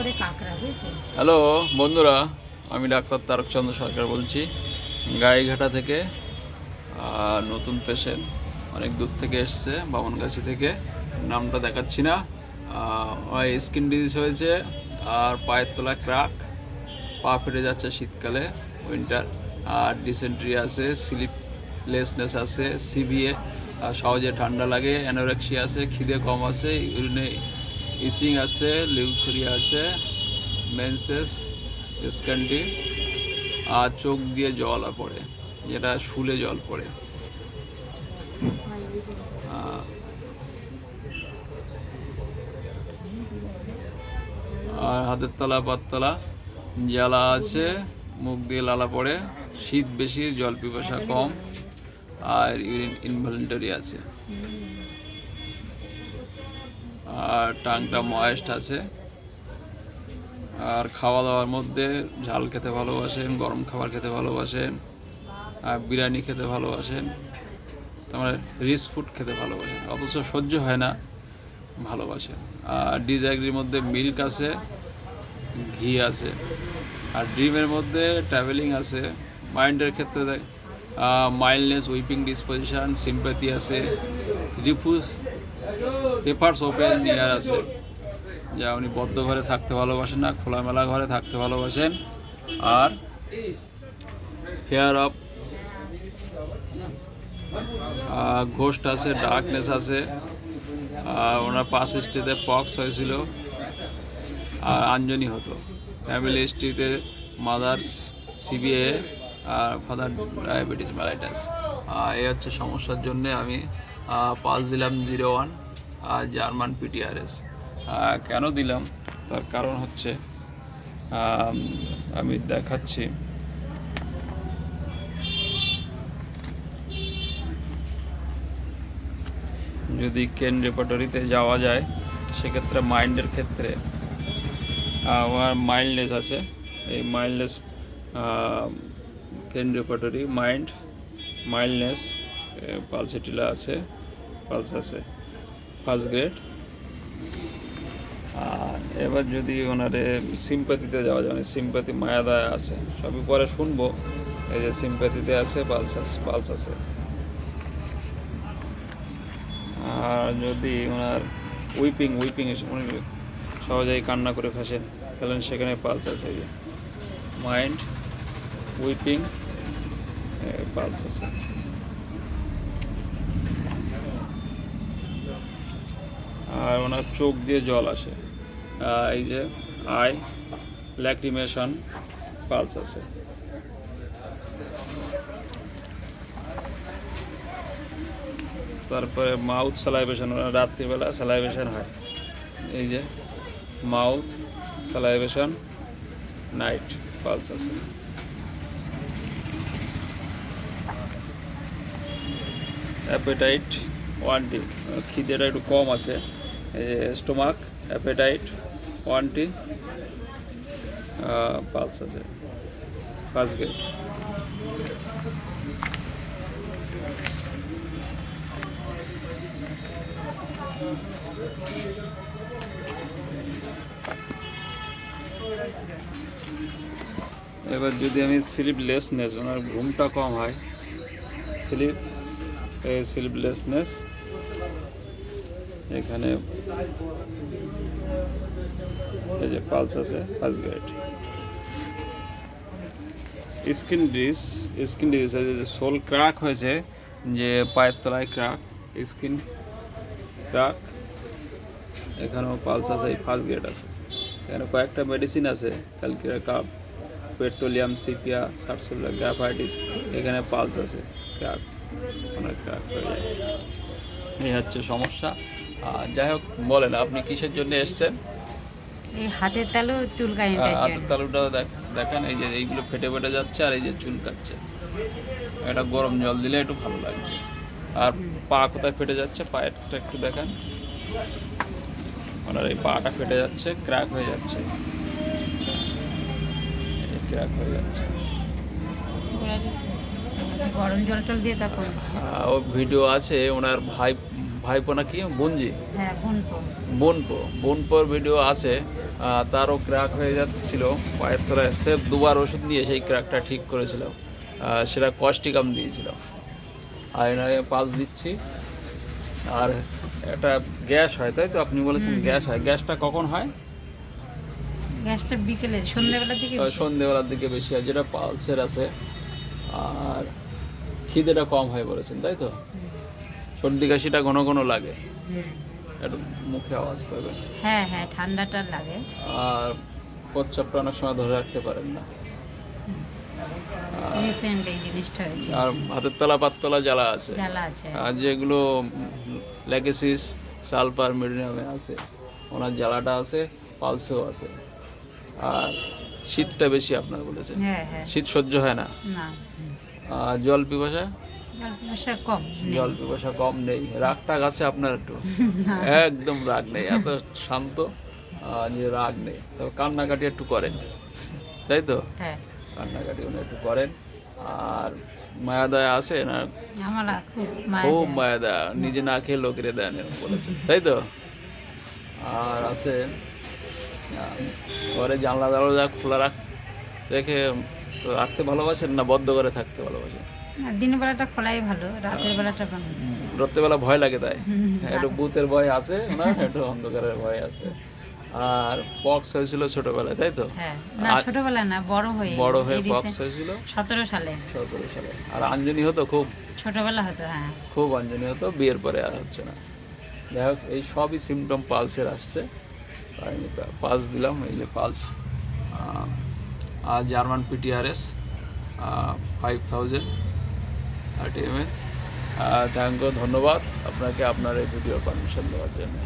করে কাঁকড়া হ্যালো, বন্ধুরা, আমি ডাক্তার তারকচন্দ্র সরকার বলছি। গাইঘাটা থেকে নতুন পেশেন্ট অনেক দূর থেকে এসছে, বামনগাছি থেকে। নামটা দেখাচ্ছি না। স্কিন ডিজিজ হয়েছে, আর পায়ের তলা ক্রাক পা ফেটে যাচ্ছে শীতকালে উইন্টার আর ডিসেন্ট্রি আছে স্লিপলেসনেস আছে সিভিএ সহজে ঠান্ডা লাগে অ্যানোরেক্সিয়া আছে, খিদে কম আছে ইউরিনে ইসিং আছে লিউকোরিয়া আছে, মেনসেস স্ক্যান্ডি আর চোখ দিয়ে জল পড়ে, যেটা শুলে জল পড়ে। আর হাতের তলা পাততলা জ্বালা আছে, মুখ দিয়ে লালা পড়ে, শীত বেশি, জল পিপাসা কম, আর ইউরিন ইনভলেন্টারি আছে। আর টাংটা ময়েস্ট আছে। আর খাওয়া দাওয়ার মধ্যে ঝাল খেতে ভালোবাসেন, গরম খাবার খেতে ভালোবাসেন, আর বিরিয়ানি খেতে ভালোবাসেন তারপরে রিচ ফুড খেতে ভালোবাসেন, অথচ সহ্য হয় না, ভালোবাসেন। আর ডিজাইগ্রির মধ্যে মিল্ক আছে, ঘি আছে, আর ড্রিমের মধ্যে ট্রাভেলিং আছে মাইন্ডের ক্ষেত্রে মাইল্ডনেস উইপিং ডিসপোজিশন সিম্পাথি আছে রিফিউজ পেপারস ওপেন নিয়ার আছে। যা উনি বদ্ধ ঘরে থাকতে ভালোবাসেন না, খোলামেলা ঘরে থাকতে ভালোবাসেন। আর ফেয়ার অফ ঘোস্ট আছে, ডার্কনেস আছে। আর ওনার পাশ স্ট্রিতে পক্স হয়েছিল। আর আঞ্জনি হতো। ফ্যামিলি হিস্ট্রিতে মাদার সিবিএ, আর ফাদার ডায়াবেটিস ম্যালাইটাস এই হচ্ছে সমস্যার জন্য আমি পাস দিলাম জিরো ওয়ান। জার্মান পিটিআরএস কেন দিলাম? তার কারণ হচ্ছে, আমি দেখাচ্ছি। যদি কেন রেপার্টরিতে যাওয়া যায়, সেক্ষেত্রে মাইন্ডের ক্ষেত্রে আমার মাইল্ডনেস আছে। এই mildness Kent repertory, mind mildness pulsatilla আছে, পালস আছে। First grade. আর এবার যদি ওনারে সিম্পাতিতে যাওয়া যায় সিম্পাতি মায়াদায় আছে, সবই পরে শুনব। এই যে সিম্পাতিতে আছে পালস আছে পালস আছে। আর যদি ওনার উইপিং উইপিং উনি সহজেই কান্না করে ফেসেন ফেলেন সেখানে পালস আছে যে। মাইন্ড উইপিং পালস আছে। আর ওনার চোখ দিয়ে জল আসে। এই যে আই ল্যাক্রিমেশন পালস আছে। তারপরে মাউথ স্যালাইভেশন রাত্রিবেলা স্যালাইভেশন হয়। এই যে মাউথ স্যালাইভেশন নাইট পালস আছে। অ্যাপেটাইট ওয়ানটি খিদেটা একটু কম আছে। স্টোমাক, অ্যাপেটাইট, ওয়ানটি পালস আছে। ফার্স্ট গ্রেড এবার যদি আমি স্লিপলেসনেস ওনার ঘুমটা কম হয় স্লিপ স্লিপলেসনেস এখানে এই যে পালস আছে first grade skin dis skin dis যে সোল ক্র্যাক হয়েছে, যে পায়ের তলায় ক্র্যাক স্কিন ক্র্যাক এখানেও পালস আছে, এই ফার্স্ট গ্রেড আছে। এখানে কয়েকটা মেডিসিন আছে ক্যালকিউলার কাপ, পেট্রোলিয়াম, সিপিয়া, সারসোলা, গ্রাফাইটিস, এখানে পালস আছে ক্র্যাক অনেক ক্র্যাক হয়ে যায়। এই হচ্ছে সমস্যা। যাই হোক বলেন আপনি কিসের জন্য এসছেন? এই হাতের তালু চুলকানিটার হাতের তালুটা দেখ- দেখেন এই যে এইগুলো ফেটে ফেটে যাচ্ছে আর এই যে চুলকাচ্ছে এটা গরম জল দিলে একটু ভালো লাগছে। আর পা কোথায় ফেটে যাচ্ছে পায়েরটা একটু দেখেন। ওনার এই পাটা ফেটে যাচ্ছে ক্র্যাক হয়ে যাচ্ছে। ক্র্যাক হয়ে যাচ্ছে। ও ভিডিও আছে ওনার ভাই ভাইপো নাকি বোনজি? হ্যাঁ বোনপো। বোনপো। বোনপোর ভিডিও আছে তারও ক্র্যাক হয়ে যাচ্ছিল পায়ের তলায় সে দুবার ওষুধ নিয়ে সেই ক্র্যাকটা ঠিক করেছিল সেটা কস্টিকাম দিয়েছিল। এনারে পাস দিচ্ছি আর একটা গ্যাস হয় তাই তো? আপনি বলেছেন গ্যাস হয়। গ্যাসটা কখন হয়? গ্যাসটা বিকেলে সন্ধ্যাবেলার দিকে আহ, সন্ধেবেলার দিকে বেশি হয় যেটা পালসের আছে আর খিদেটা কম হয় বলেছেন তাই তো? সর্দি কাশিটা ঘন ঘন লাগে। একটু মুখে আওয়াজ পাবেন। হ্যাঁ হ্যাঁ ঠান্ডাটা লাগে। আর প্রচ্ছাপটা অনেক সময় ধরে রাখতে পারেন না। রিসেন্ট এই জিনিসটা হয়েছে। আর হাতের তলা পাততলা জ্বালা আছে। জ্বালা আছে। আর যেগুলো ল্যাগেসিস সালফার মিডিয়ামে আছে ওনার জ্বালাটা আছে পালসেও আছে। আর শীতটা বেশি আপনার বলেছেন। হ্যাঁ হ্যাঁ। শীত সহ্য হয় না। আর জল পিপাসা? কম জল পিপাসা কম নেই। রাগ টাগ আছে আপনার একটু। একদম রাগ নেই। এত শান্ত যে রাগ নেই। তবে কান্নাকাটি একটু করেন। তাই তো? হ্যাঁ। কান্নাকাটি উনি একটু করেন। আর মায়া দয়া আছে না? খুব মায়া খুব দেয়। মায়া দয়া। নিজে না খেয়ে লোকেরে দেন বলেছে তাই তো? আর আছে ঘরে জানলা দরজা খোলা রাখ রেখে রাখতে ভালোবাসেন না? বদ্ধ করে থাকতে ভালোবাসেন? দিনের বেলাটা খোলাই ভালো রাতের বেলাটা রাত্রেবেলা ভয় লাগে তাই। হ্যাঁ, একটু ভূতের ভয় আছে না একটু অন্ধকারের ভয় আছে। আর পক্স হয়েছিল ছোটবেলায় তাই তো? হ্যাঁ না ছোটবেলা না বড় হয়ে বড় হয়ে পক্স হয়েছিল? সতেরো সালে। সতেরো সালে। আর আঞ্জনি হতো খুব? ছোটবেলা হতো হ্যাঁ। খুব আঞ্জনি হতো বিয়ের পরে আর হচ্ছে না। যাই হোক এই সবই সিমটম পালসের আসছে। আমি পালস দিলাম এই যে pulse R German P T R S five thousand thirty M A. Thank ধন্যবাদ। আপনাকে আপনার এই ভিডিও পারমিশন দেওয়ার জন্য।